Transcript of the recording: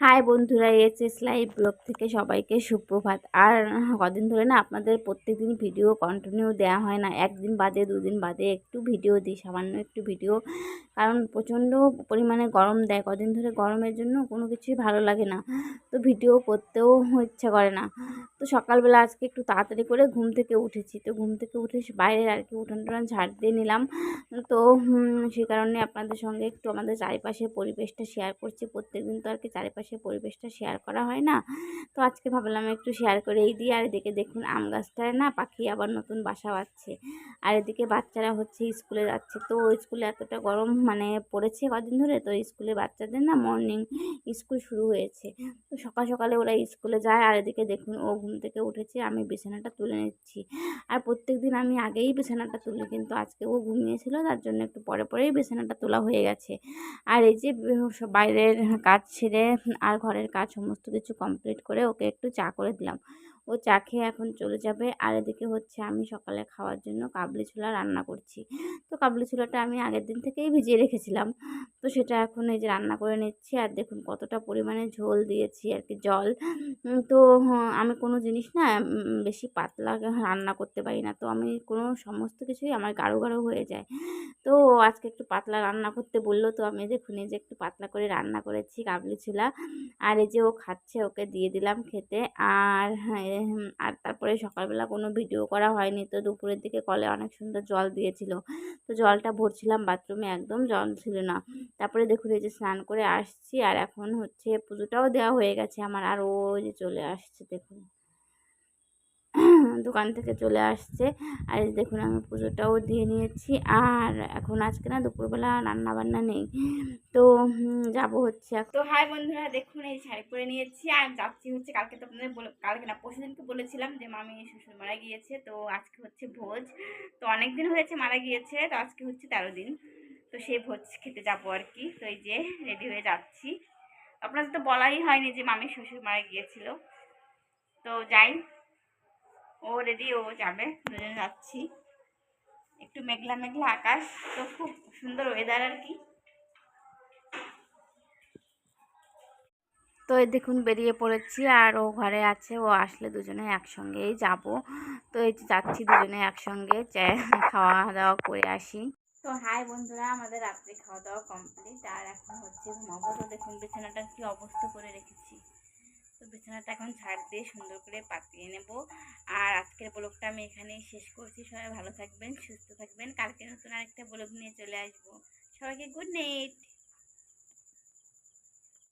High বন্ধুরা S S live blog থেকে সবাইকে সুপ্রভাত। আর কদিন ধরে না আপনাদের প্রত্যেকদিন ভিডিও কন্টিনিউ দেওয়া হয় না। একদিন বাদে, দুদিন বাদে একটু ভিডিও দিই, সামান্য একটু ভিডিও। কারণ প্রচণ্ড পরিমাণে গরম দেয়। কদিন ধরে গরমের জন্য কোনো কিছুই ভালো লাগে না। তো ভিডিও করতেও ইচ্ছা করে না। তো সকালবেলা আজকে একটু তাড়াতাড়ি করে ঘুম থেকে উঠেছি। তো ঘুম থেকে উঠে বাইরের আর কি উঠান টুঠান ঝাড় দিয়ে নিলাম। তো সেই কারণে আপনাদের সঙ্গে একটু আমাদের চারিপাশের পরিবেশটা শেয়ার করছি। প্রত্যেকদিন তো আর কি চারিপাশের পরিবেশটা শেয়ার করা হয় না। তো আজকে ভাবলাম একটু শেয়ার করেই দিই। আর এদিকে দেখুন আম গাছটায় না পাখি আবার নতুন বাসা বাঁধছে। আর এদিকে বাচ্চারা হচ্ছে স্কুলে যাচ্ছে। তো স্কুলে এতটা গরম মানে পড়েছে কদিন ধরে। তো স্কুলে বাচ্চাদের না মর্নিং স্কুল শুরু হয়েছে। তো সকাল সকালে ওরা স্কুলে যায়। আর এদিকে দেখুন ও ঘুম থেকে উঠেছে, আমি বিছানাটা তুলে নিচ্ছি। আর প্রত্যেক দিন আমি আগেই বিছানাটা তুলি, কিন্তু আজকে ও ঘুমিয়েছিল, তার জন্য একটু পরে পরেই বিছানাটা তোলা হয়ে গেছে। আর এই যে বাইরের কাজ ছেড়ে আর ঘরের কাজ সমস্ত কিছু কমপ্লিট করে ওকে একটু চা করে দিলাম। ও চা খেয়ে এখন চলে যাবে। আর এদিকে হচ্ছে আমি সকালে খাওয়ার জন্য কাবলি ছোলা রান্না করছি। তো কাবলি ছোলাটা আমি আগের দিন থেকেই ভিজিয়ে রেখেছিলাম। তো সেটা এখন এই যে রান্না করে নিচ্ছি। আর দেখুন কতটা পরিমাণে ঝোল দিয়েছি আর কি, জল। তো আমি কোনো জিনিস না বেশি পাতলা রান্না করতে পারি না। তো আমি কোনো সমস্ত কিছুই আমার গাঢ় গাঢ় হয়ে যায়। তো আজকে একটু পাতলা রান্না করতে বলল তো আমি দেখুন এই যে একটু পাতলা করে রান্না করেছি, কাবলি ছোলা। আর এই যে ও খাচ্ছে, ওকে দিয়ে দিলাম খেতে। আর হ্যাঁ আর তারপরে সকালবেলা কোনো ভিডিও করা হয়নি। তো দুপুরের দিকে কলে অনেক সুন্দর জল দিয়েছিল। তো জলটা ভরছিলাম বাথরুমে, একদম জল ছিল না। তারপরে দেখুন এই যে স্নান করে আসছি। আর এখন হচ্ছে পুজোটাও দেওয়া হয়ে গেছে আমার। আর ও যে চলে আসছে, দেখুন। দোকান থেকে চলে আসছে। আর দেখুন, আমি পুজোটাও দিয়ে নিয়েছি। আর এখন আজকে না দুপুরবেলা রান্না বান্না নেই। তো যাব হচ্ছে তো হাই বন্ধুরা, দেখুন, এই শাড়ি পরে নিয়েছি। আর যাচ্ছি হচ্ছে কালকে তো আপনাদের কালকে না, পরশু দিনকে বলেছিলাম যে মামি শ্বশুর মারা গিয়েছে। তো আজকে হচ্ছে ভোজ। তো অনেক দিন হয়েছে মারা গিয়েছে, তো আজকে হচ্ছে তেরো দিন। তো সেই ভোজ খেতে যাব আর কি। তো এই যে রেডি হয়ে যাচ্ছি। আপনাদের তো বলাই হয়নি যে মামি শ্বশুর মারা গিয়েছিল। তো যাই ও রেডি ও যাবে। দুজনে যাচ্ছি। একটু মেঘলা মেঘলা আকাশ তো খুব সুন্দর ওয়েদার আর কি। তো এই দেখুন বেরিয়ে পড়েছি আর ও ঘরে আছে ও আসলে দুজনে একসঙ্গেই যাব। তো এই যাচ্ছি দুজনে একসঙ্গে খাওয়া দাওয়া করে আসি। তো হাই বন্ধুরা আমাদের রাত্রে খাওয়া দাওয়া কমপ্লিট আর এখন হচ্ছে ঘুমাবো। তো দেখুন বিছানাটা কি অবস্থা করে রেখেছি। তো বিছানাটা এখন ছাড় দিয়ে সুন্দর করে পাতিয়ে নেব। আর আজকের ব্লগটা আমি এখানেই শেষ করছি। সবাই ভালো থাকবেন, সুস্থ থাকবেন। কালকে নতুন আরেকটা ব্লগ নিয়ে চলে আসব। সবাইকে গুড নাইট!